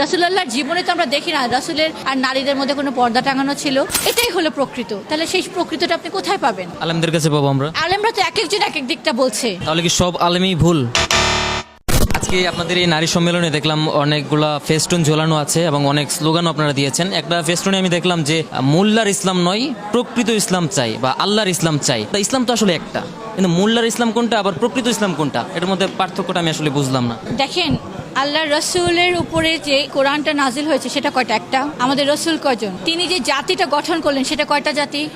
রাসুলাল্লাহর জীবনে তো আমরা দেখি না রাসুলের আর নারীদের মধ্যে কোনো পর্দা টাঙানো ছিল। এটাই হলো প্রকৃত। তাহলে সেই প্রকৃতটা আপনি কোথায় পাবেন? আলেমদের কাছে পাবো আমরা। আলেমরা তো এক একজন এক এক দিকটা বলছে। তাহলে কি সব আলেমই ভুল? আজকে আপনাদের এই নারী সম্মেলনে দেখলাম অনেকগুলা ফেস্টুন ঝোলানো আছে এবং অনেক স্লোগানও আপনারা দিয়েছেন। একটা ফেস্টুনে আমি দেখলাম যে মোল্লার ইসলাম নয় প্রকৃত ইসলাম চাই বা আল্লাহর ইসলাম চাই। তা ইসলাম তো আসলে একটা কিন্তু মোল্লার ইসলাম কোনটা আবার প্রকৃত ইসলাম কোনটা? এটার মধ্যে পার্থক্যটা আমি আসলে বুঝলাম না। দেখেন আল্লাহ রসুলের উপরে যে কোরআনটা নাজিল হয়েছে, সেটা কয়টা? একটা? আমাদের রসুল কজন তিনি যে জাতিটা গঠন করলেন, সেটা কয়টা জাতি?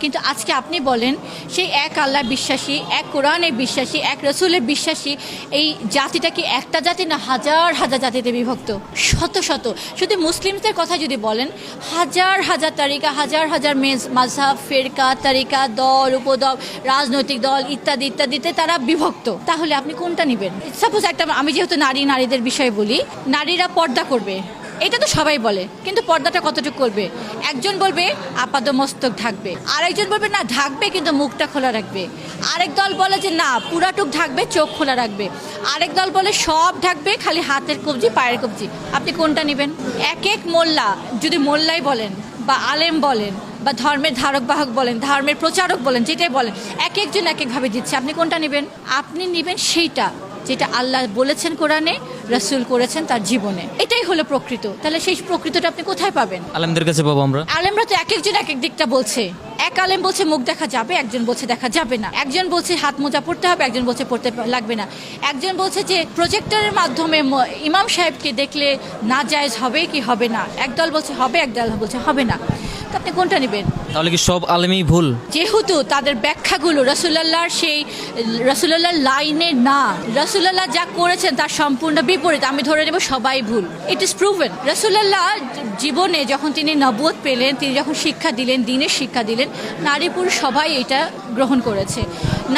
কিন্তু আজকে আপনি বলেন, সেই এক আল্লাহ বিশ্বাসী, এক কোরআনের বিশ্বাসী, এক রসুলের বিশ্বাসী, এই জাতিটা কি একটা জাতি না হাজার হাজার জাতিতে বিভক্ত? শত শত। শুধু মুসলিমদের কথা যদি বলেন, হাজার হাজার তারিকা, হাজার হাজার মেজ মাঝহাব ফেরকা, তারিকা, দল, উপদল, রাজনৈতিক দল ইত্যাদি, ইত্যাদিতে তারা বিভক্ত। তাহলে আপনি কোনটা নেবেন? সাপোজ একটা, আমি যেহেতু নারী, নারীদের বিষয়ে বলি, নারীরা পর্দা করবে। এটা তো সবাই বলে, কিন্তু পর্দাটা কতটুকু করবে? একজন বলবে আপাদ মস্তক ঢাকবে। আরেকজন বলবে, না, ঢাকবে, কিন্তু মুখটা খোলা রাখবে। আরেক দল বলে যে, না, পুরাটুক ঢাকবে, চোখ খোলা রাখবে। আরেক দল বলে, সব ঢাকবে, খালি হাতের কবজি, পায়ের কবজি। আপনি কোনটা নেবেন? এক এক মোল্লা, যদি মোল্লাই বলেন, বা আলেম বলেন, বা ধর্মের ধারক বাহক বলেন, ধর্মের প্রচারক বলেন, যেটাই বলেন, এক একজন এক একভাবে দিচ্ছে। আপনি কোনটা নেবেন? আপনি নেবেন সেইটা, যেটা আল্লাহ বলেছেন কোরআনে রাসূল করেছেন তার জীবনে। এটাই হলো প্রকৃত। তাহলে সেই প্রকৃতটা আপনি কোথায় পাবেন? আলেমদের কাছে পাবো আমরা। আলেমরা তো এক একজন এক এক দিকটা বলছে। এক আলেম বলছে মুখ দেখা যাবে একজন বলছে দেখা যাবে না। একজন বলছে হাত মোজা পড়তে হবে একজন বলছে পড়তে লাগবে না। একজন বলছে যে প্রজেক্টরের মাধ্যমে ইমাম সাহেবকে দেখলে না জায়েজ হবে কি হবে না। একদল বলছে হবে একদল বলছে হবে না। তো আপনি কোনটা নেবেন? তাহলে কি সব আলেমই ভুল? যেহেতু তাদের ব্যাখ্যাগুলো রসুল্লাহর সেই রসুল্লাহর লাইনে না। রসুল্লাহ যা করেছেন তার সম্পূর্ণ বিপরীত আমি ধরে নেব সবাই ভুল। ইট ইস প্রুভেন রসুল্লাহ জীবনে যখন তিনি নবুয়ত পেলেন তিনি যখন শিক্ষা দিলেন দিনের শিক্ষা দিলেন নারী পুরুষ সবাই এটা গ্রহণ করেছে।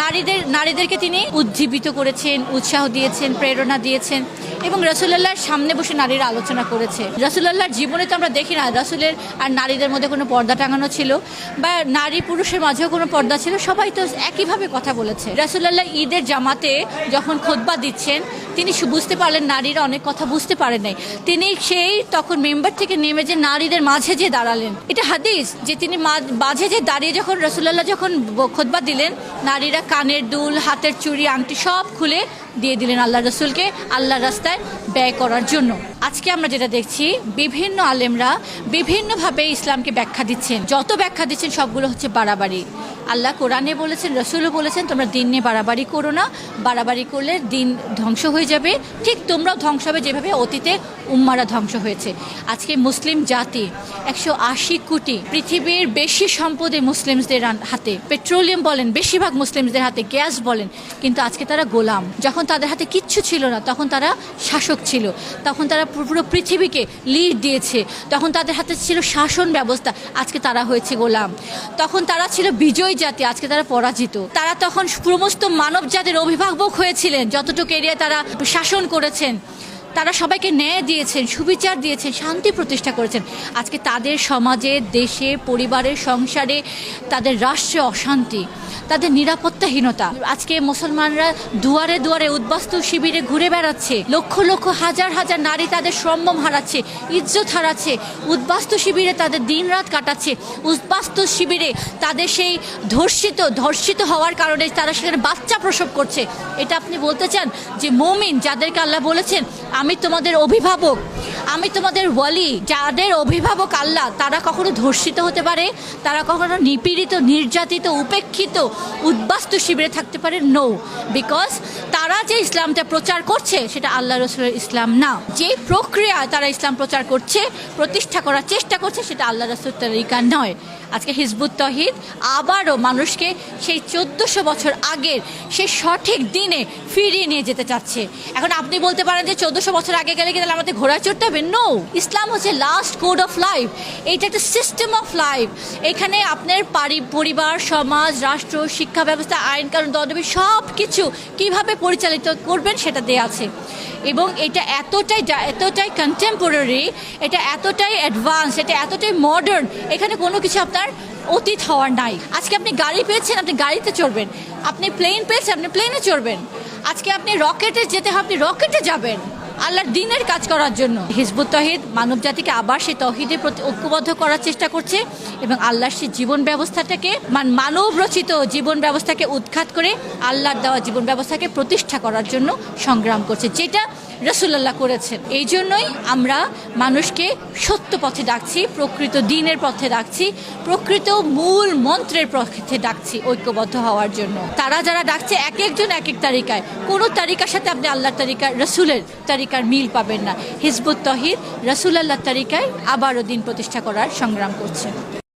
নারীদের নারীদেরকে তিনি উজ্জীবিত করেছেন উৎসাহ দিয়েছেন প্রেরণা দিয়েছেন। এবং রসুল্লাহর সামনে বসে নারীরা আলোচনা করেছে। রসুল্লাহর জীবনে তো আমরা দেখি না, রসুলের আর নারীদের মধ্যে কোনো পর্দা টাঙানো ছিল বা নারী পুরুষের মাঝেও কোনো পর্দা ছিল, সবাই তো একইভাবে কথা বলেছে। রসুল্লাহ ঈদের জামাতে যখন খোদবা দিচ্ছেন, তিনি বুঝতে পারলেন নারীরা অনেক কথা বুঝতে পারেন নাই। তিনি সেই তখন মেম্বার থেকে নেমে যে নারীদের মাঝে যে দাঁড়ালেন। এটা হাদিস যে তিনি মাঝে যে দাঁড়িয়ে যখন রসুল্লাহ যখন খোদবা দিলেন, নারীরা কানের দুল, হাতের চুড়ি, আংটি সব খুলে দিয়ে দিলেন আল্লাহ রসুলকে আল্লাহ রাস্তায় ব্যয় করার জন্য। আজকে আমরা যেটা দেখছি, বিভিন্ন আলেমরা বিভিন্নভাবে ইসলামকে ব্যাখ্যা দিচ্ছেন। যত ব্যাখ্যা দিচ্ছেন সবগুলো হচ্ছে বাড়াবাড়ি। আল্লাহ কোরআনে বলেছেন, রসুলও বলেছেন, তোমরা দিন নিয়ে বাড়াবাড়ি করো না। বাড়াবাড়ি করলে দিন ধ্বংস হয়ে যাবে। ঠিক তোমরাও ধ্বংস হবে যেভাবে অতীতে উম্মারা ধ্বংস হয়েছে। আজকে মুসলিম জাতি একশো আশি কোটি পৃথিবীর বেশি সম্পদে মুসলিমসদের হাতে, পেট্রোলিয়াম বলেন, বেশিরভাগ মুসলিমদের হাতে, গ্যাস বলেন, কিন্তু আজকে তারা গোলাম। যখন তাদের হাতে কিচ্ছু ছিল না, তখন তারা শাসক ছিল। তখন তারা পুরো পৃথিবীকে লিড দিয়েছে। তখন তাদের হাতে ছিল শাসন ব্যবস্থা। আজকে তারা হয়েছে গোলাম। তখন তারা ছিল বিজয় জাতি, আজকে তারা পরাজিত। তারা তখন সমস্ত মানব জাতির অভিভাবক হয়েছিলেন, যতটুকু এরিয়া তারা শাসন করেছেন। তারা সবাইকে ন্যায় দিয়েছেন, সুবিচার দিয়েছেন, শান্তি প্রতিষ্ঠা করেছেন। আজকে তাদের সমাজে, দেশে, পরিবারের সংসারে তাদের রাষ্ট্রে অশান্তি, তাদের নিরাপত্তাহীনতা। আজকে মুসলমানরা দুয়ারে দুয়ারে উদ্বাস্তু শিবিরে ঘুরে বেড়াচ্ছে। লক্ষ লক্ষ, হাজার হাজার নারী তাদের সম্ভ্রম হারাচ্ছে, ইজ্জত হারাচ্ছে। উদ্বাস্তু শিবিরে তাদের দিনরাত কাটাচ্ছে। উদ্বাস্তু শিবিরে তাদের সেই ধর্ষিত ধর্ষিত হওয়ার কারণে তারা সেখানে বাচ্চা প্রসব করছে। এটা আপনি বলতে চান যে মমিন যাদেরকে আল্লাহ বলেছেন আমি তোমাদের অভিভাবক, আমি তোমাদের ওয়ালি, যাদের অভিভাবক আল্লাহ, তারা কখনো ধর্ষিত হতে পারে, তারা কখনো নিপীড়িত, নির্যাতিত, উপেক্ষিত, উদ্বাস্তু শিবিরে থাকতে পারে নো বিকজ তারা যে ইসলামটা প্রচার করছে, সেটা আল্লাহ রসুলের ইসলাম না। যে প্রক্রিয়া তারা ইসলাম প্রচার করছে, প্রতিষ্ঠা করার চেষ্টা করছে, সেটা আল্লাহ রসুল তরিকা নয়। আজকে হিজবুত তহিদ আবারও মানুষকে সেই চোদ্দোশো বছর আগের সেই সঠিক দিনে ফিরিয়ে নিয়ে যেতে চাচ্ছে। এখন আপনি বলতে পারেন যে চোদ্দোশো বছর আগে গেলে তাহলে আমাদের ঘোড়া চড়তে হবে? নো ইসলাম হচ্ছে লাস্ট কোড অফ লাইফ এইটা একটা সিস্টেম অফ লাইফ এখানে আপনার পারি- পরিবার, সমাজ, রাষ্ট্র, শিক্ষা ব্যবস্থা, আইন, কানুন দণ্ডবি সব কিছু কীভাবে পরিচালিত করবেন সেটা দেয়া আছে। এবং এটা এতটাই এতটাই কন্টেম্পোরারি এটা এতটাই অ্যাডভান্স এটা এতটাই মডার্ন এখানে কোনো কিছু আপনার অতীত হওয়ার নাই। আজকে আপনি গাড়ি পেয়েছেন, আপনি গাড়িতে চড়বেন। আপনি প্লেন পেয়েছেন, আপনি প্লেনে চড়বেন। আজকে আপনি রকেটে যেতে হবে, আপনি রকেটে যাবেন। আল্লাহর দিনের কাজ করার জন্য। হিজবুত তহিদ মানব জাতিকে আবার সেই তহিদের প্রতি ঐক্যবদ্ধ করার চেষ্টা করছে এবং আল্লাহর সেই জীবন ব্যবস্থাটাকে মান মানব রচিত জীবন ব্যবস্থাকে উৎখাত করে আল্লাহর দেওয়া জীবন ব্যবস্থাকে প্রতিষ্ঠা করার জন্য সংগ্রাম করছে। যেটা রসুল্লাহ করেছেন। এই জন্যই আমরা মানুষকে সত্য পথে ডাকছি, প্রকৃত দিনের পথে ডাকছি, প্রকৃত মূল মন্ত্রের পথে ডাকছি ঐক্যবদ্ধ হওয়ার জন্য। তারা যারা ডাকছে এক একজন এক এক তালিকায় কোনো তালিকার সাথে আপনি আল্লাহর তালিকা রসুলের তালিকার মিল পাবেন না। হিজবুত তহির রসুল আল্লাহ তালিকায় আবারও দিন প্রতিষ্ঠা করার সংগ্রাম করছে